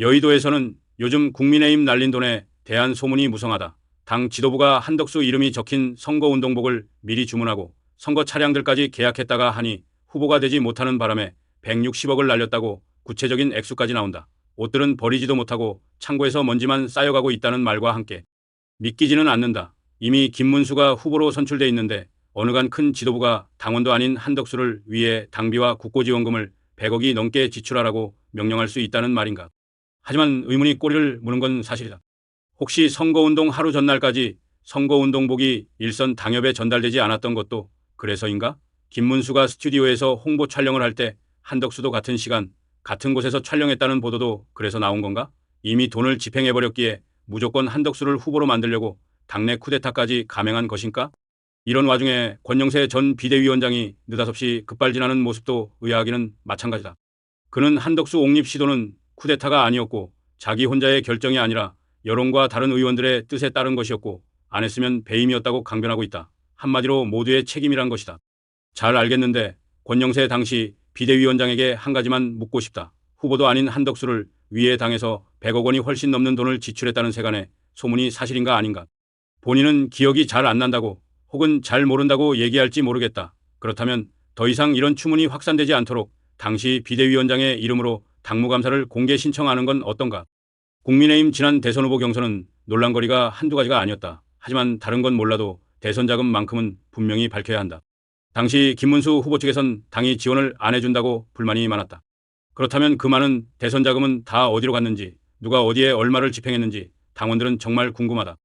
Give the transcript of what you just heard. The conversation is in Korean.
여의도에서는 요즘 국민의힘 날린 돈에 대한 소문이 무성하다. 당 지도부가 한덕수 이름이 적힌 선거운동복을 미리 주문하고 선거 차량들까지 계약했다가 하니 후보가 되지 못하는 바람에 160억을 날렸다고 구체적인 액수까지 나온다. 옷들은 버리지도 못하고 창고에서 먼지만 쌓여가고 있다는 말과 함께 믿기지는 않는다. 이미 김문수가 후보로 선출돼 있는데 어느 간 큰 지도부가 당원도 아닌 한덕수를 위해 당비와 국고지원금을 100억이 넘게 지출하라고 명령할 수 있다는 말인가. 하지만 의문이 꼬리를 무는 건 사실이다. 혹시 선거운동 하루 전날까지 선거운동복이 일선 당협에 전달되지 않았던 것도 그래서인가? 김문수가 스튜디오에서 홍보 촬영을 할 때 한덕수도 같은 시간, 같은 곳에서 촬영했다는 보도도 그래서 나온 건가? 이미 돈을 집행해버렸기에 무조건 한덕수를 후보로 만들려고 당내 쿠데타까지 감행한 것인가? 이런 와중에 권영세 전 비대위원장이 느닷없이 급발진하는 모습도 의아하기는 마찬가지다. 그는 한덕수 옹립 시도는 쿠데타가 아니었고 자기 혼자의 결정이 아니라 여론과 다른 의원들의 뜻에 따른 것이었고 안 했으면 배임이었다고 강변하고 있다. 한마디로 모두의 책임이란 것이다. 잘 알겠는데 권영세 당시 비대위원장에게 한 가지만 묻고 싶다. 후보도 아닌 한덕수를 위에 당에서 100억 원이 훨씬 넘는 돈을 지출했다는 세간에 소문이 사실인가 아닌가. 본인은 기억이 잘 안 난다고 혹은 잘 모른다고 얘기할지 모르겠다. 그렇다면 더 이상 이런 추문이 확산되지 않도록 당시 비대위원장의 이름으로 당무감사를 공개 신청하는 건 어떤가? 국민의힘 지난 대선 후보 경선은 논란거리가 한두 가지가 아니었다. 하지만 다른 건 몰라도 대선 자금만큼은 분명히 밝혀야 한다. 당시 김문수 후보 측에선 당이 지원을 안 해준다고 불만이 많았다. 그렇다면 그 많은 대선 자금은 다 어디로 갔는지, 누가 어디에 얼마를 집행했는지 당원들은 정말 궁금하다.